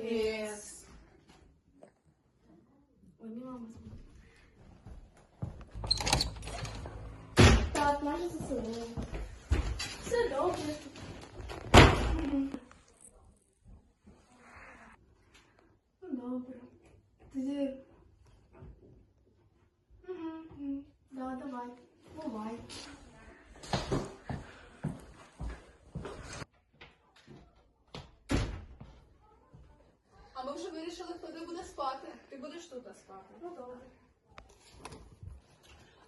Привіт. Ой, мені мама дзвонить. Так, майже заселила. Все добре. Ну, добре. Тоді. Угу. Да, давай. Бувай. А ми вже вирішили, хто де буде спати. Ти будеш тут спати. Ну,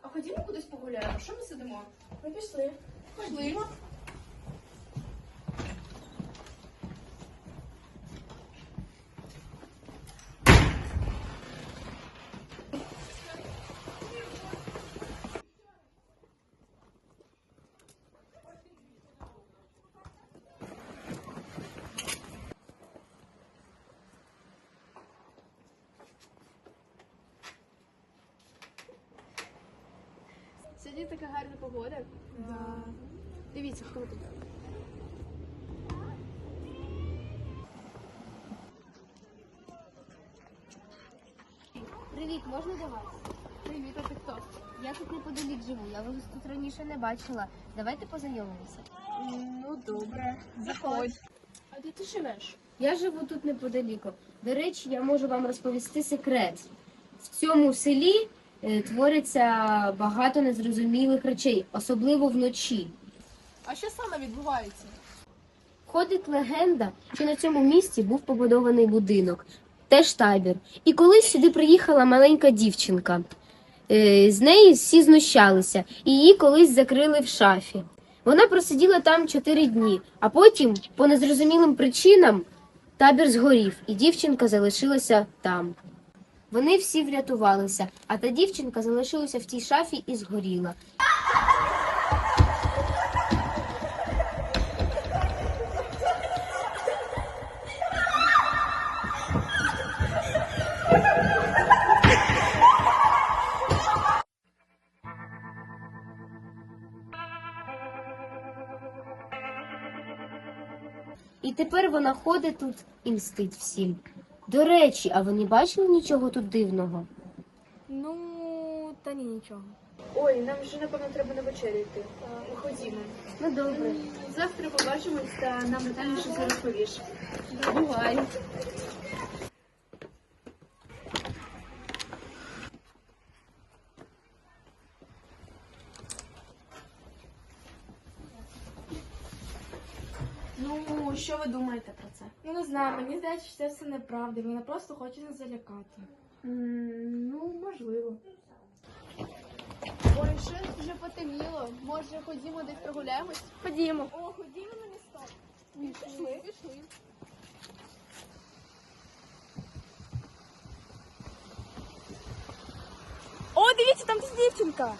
А ходімо кудись погуляємо. Що ми сидимо? Ми пішли. Пішли. Сьогодні така гарна погода. Да. Дивіться, тут. Привіт, можна до вас? Привіт, а ти хто? Я тут неподалік живу, я вас тут раніше не бачила. Давайте познайомимося. Ну, добре. Заходь. А де ти живеш? Я живу тут неподаліку. До речі, я можу вам розповісти секрет. В цьому селі твориться багато незрозумілих речей, особливо вночі. А що саме відбувається? Ходить легенда, що на цьому місці був побудований будинок, теж табір. І колись сюди приїхала маленька дівчинка. Е, З неї всі знущалися, і її колись закрили в шафі. Вона просиділа там чотири дні, а потім, по незрозумілим причинам, табір згорів, і дівчинка залишилася там. Вони всі врятувалися, а та дівчинка залишилася в тій шафі і згоріла. І тепер вона ходить тут і мстить всім. До речі, а ви не бачили нічого тут дивного? Ну, та ні, нічого. Ой, нам вже напевно треба на вечерю йти. Ходімо. Ну добре. Завтра побачимось та нам детальніше все розповіш. Бувай. Ну, що ви думаєте про це? Ну, не знаю, мені здається, що це все неправда. Вона просто хоче нас залякати. Ну, можливо. Ой, щось вже потемніло. Може, ходімо десь прогуляємось? Ходімо. О, ходімо на місто. Пішли, пішли. О, дивіться, там десь дівчинка.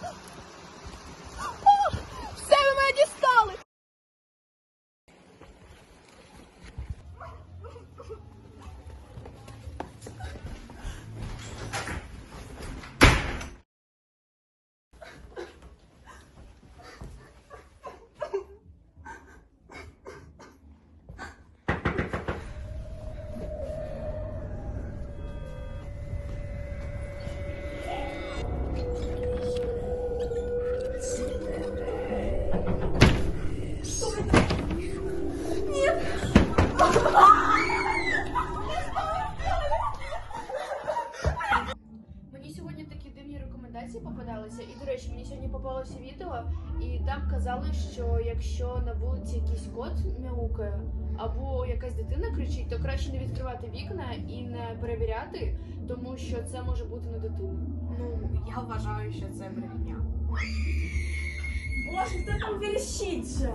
Якщо на вулиці якийсь кот мяукає, або якась дитина кричить, то краще не відкривати вікна і не перевіряти, тому що це може бути не дитина. Ну, я вважаю, що це брехня. Боже, хто там верещить же?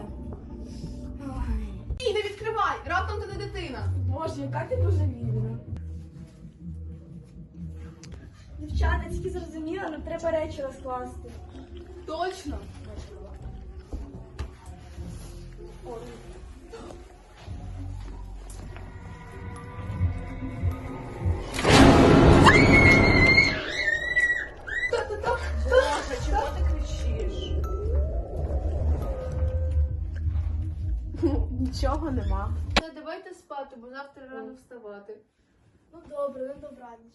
Ой, не відкривай! Раптом ти не дитина! Боже, яка ти божевільна. Дівчата, тільки зрозуміла, нам треба речі розкласти. Точно! Нічого нема. Давайте спати, бо завтра. завтра рано вставати. Ну добре, ну добраніч.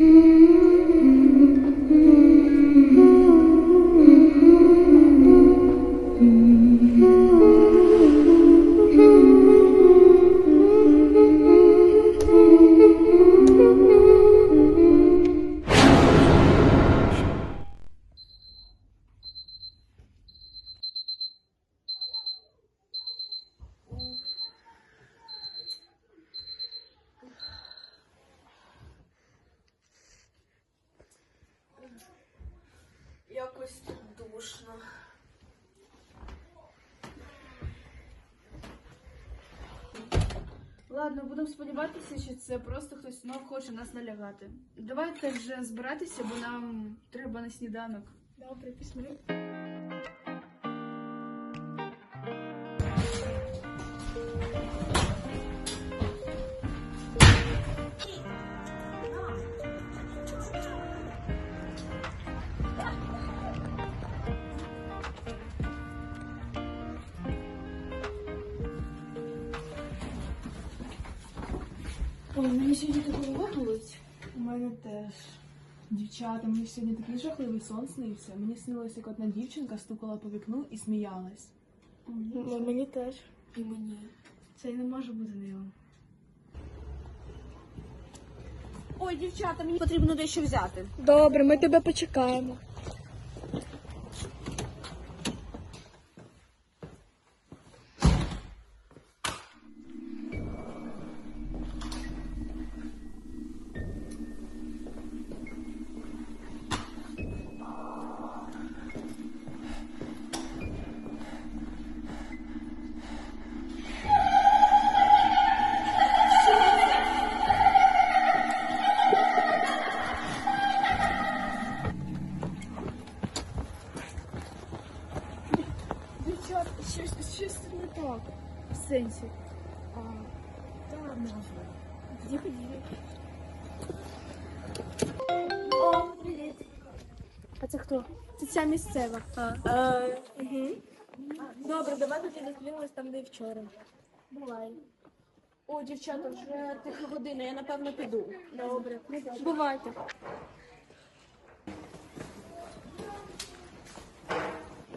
Якось тисячі, що це просто хтось знов хоче нас налягати. Давайте вже збиратися, бо нам треба на сніданок. Добре, пішли. Ой, мені сьогодні так голова. У мене теж. Дівчата, мені сьогодні такий жахливий сон снився. Мені снилося, як одна дівчинка стукала по вікну і сміялась. Ну, мені теж. І мені. Це й не може бути ним. Ой, дівчата, мені потрібно дещо взяти. Добре, ми тебе почекаємо. Це хто? Це ця місцева. А. угу. Добре, давай тоді зустрінемось там, де і вчора. Бувай. О, дівчата, вже тиха година, я напевно піду. Добре. Бувайте.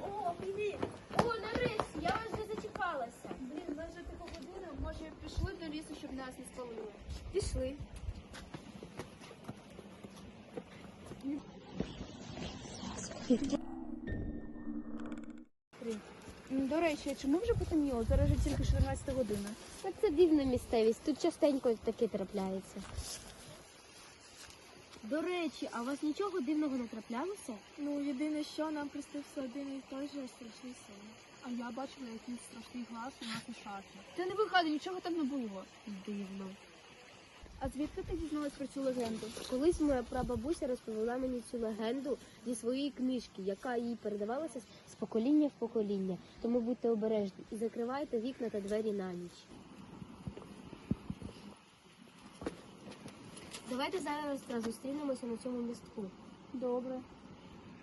О, привіт! О, нарешті, я вас вже зачекалася. Блін, ми вже таку годину, може, пішли до лісу, щоб нас не спалили. Пішли. До речі, чому вже потемніло? Зараз вже тільки 14 година. А це дивна місцевість, тут частенько таке трапляється. До речі, а у вас нічого дивного не траплялося? Ну, єдине, що нам приснився один і той же страшний сон. А я бачила якийсь страшний глаз у нас у шафі. Та не вигадуй, нічого там не було. Дивно. А звідки ти дізналась про цю легенду? Колись моя прабабуся розповіла мені цю легенду зі своєї книжки, яка їй передавалася з- покоління в покоління. Тому будьте обережні і закривайте вікна та двері на ніч. Давайте зараз зустрінемося на цьому містку. Добре.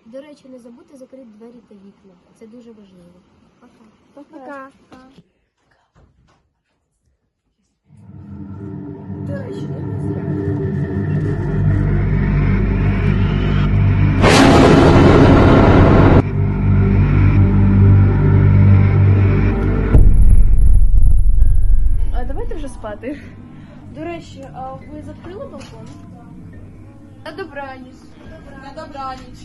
До речі, не забудьте закрити двері та вікна. Це дуже важливо. Пока. Пока. До речі, де ми зараз? А давайте вже спати. До речі, а ви закрили балкон? На добраніч. На добраніч.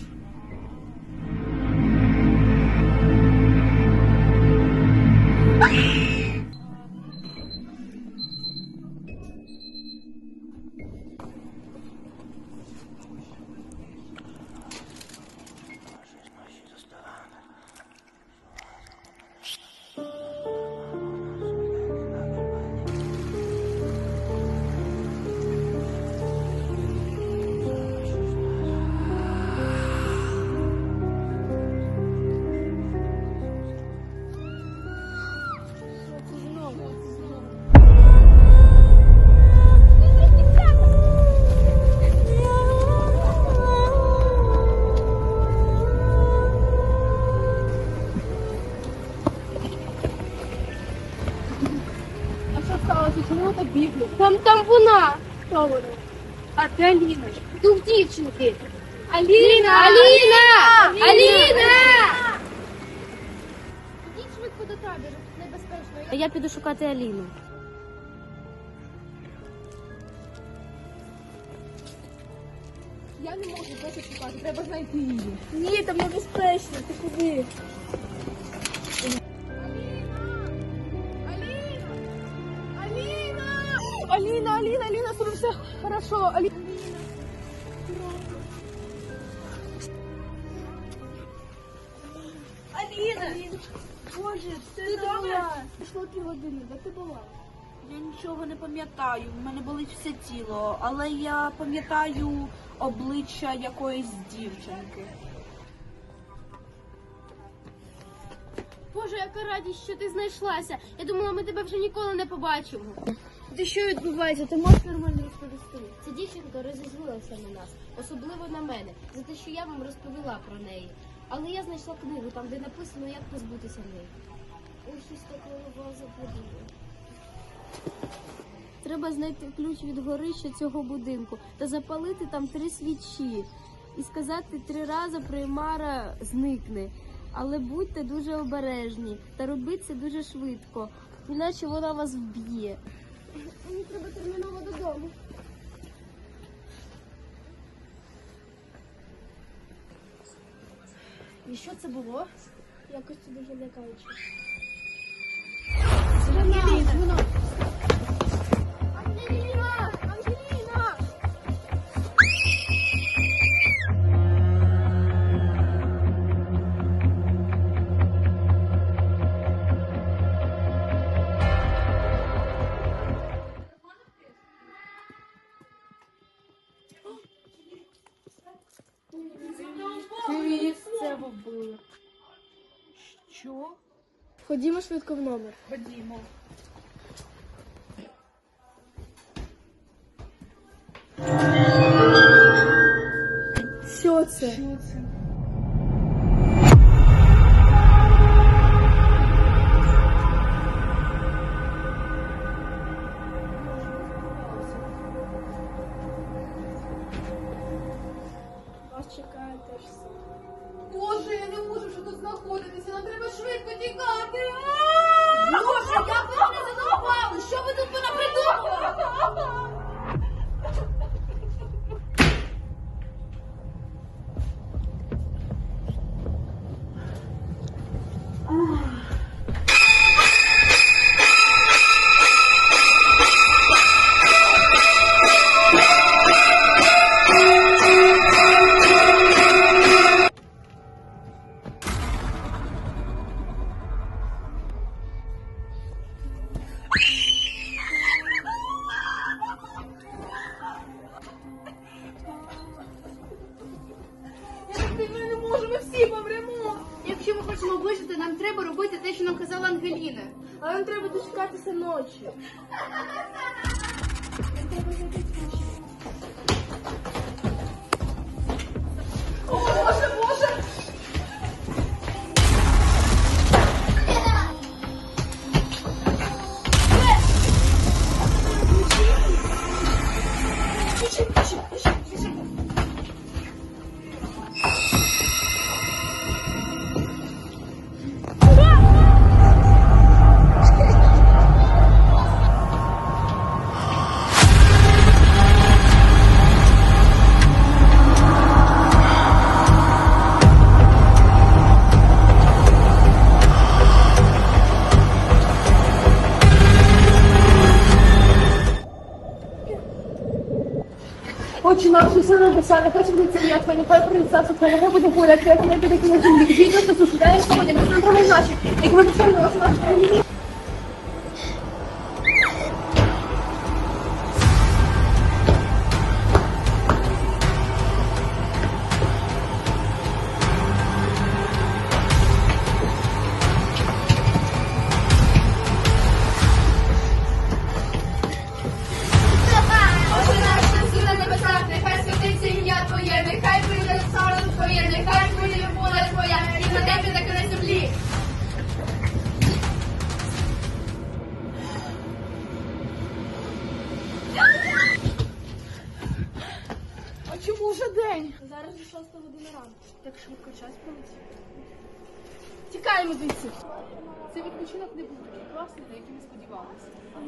Боже, чому так бігли? Там там вона. Хто вона? А де Аліна? Дух дівчинки. Аліна! Аліна! Аліна! Ідіть швидко до табору, небезпечно. А я піду шукати Аліну. Я не можу досі шукати, треба знайти її. Ні, там небезпечно, ти куди? Аліна, Аліна, Аліна, з тобою все хорошо. Аліна. Аліна! Боже, ти добре? Пішло три години, де ти була? Я нічого не пам'ятаю, в мене болить все тіло, але я пам'ятаю обличчя якоїсь дівчинки. Боже, яка радість, що ти знайшлася. Я думала, ми тебе вже ніколи не побачимо. Ти що відбувається? Ти можеш нормально розповісти? Ця дівчинка розізлилася на нас, особливо на мене, за те, що я вам розповіла про неї. Але я знайшла книгу, там, де написано, як позбутися неї. Ой, щось так голова заболіла. Треба знайти ключ від горища цього будинку та запалити там три свічі і сказати три рази приймара зникне. Але будьте дуже обережні та робіть це дуже швидко, іначе вона вас вб'є. Мені треба терміново додому. І що це було? Якось це дуже лякаюче. Ангеліна! Це було. Що? Ходімо швидко в номер. Ходімо. Що це? Вас можу знаходитися, нам треба швидко тікати. Боже, як ви мене задовбали? Що ви Отче наш, що все написано, хочу бути я твоя, нехай принесеться, твоя небо буде гуляти, як не буде землі. Відно, що сушляєш сьогодні, ми нам правий наші, як ми писали на нашій Awesome.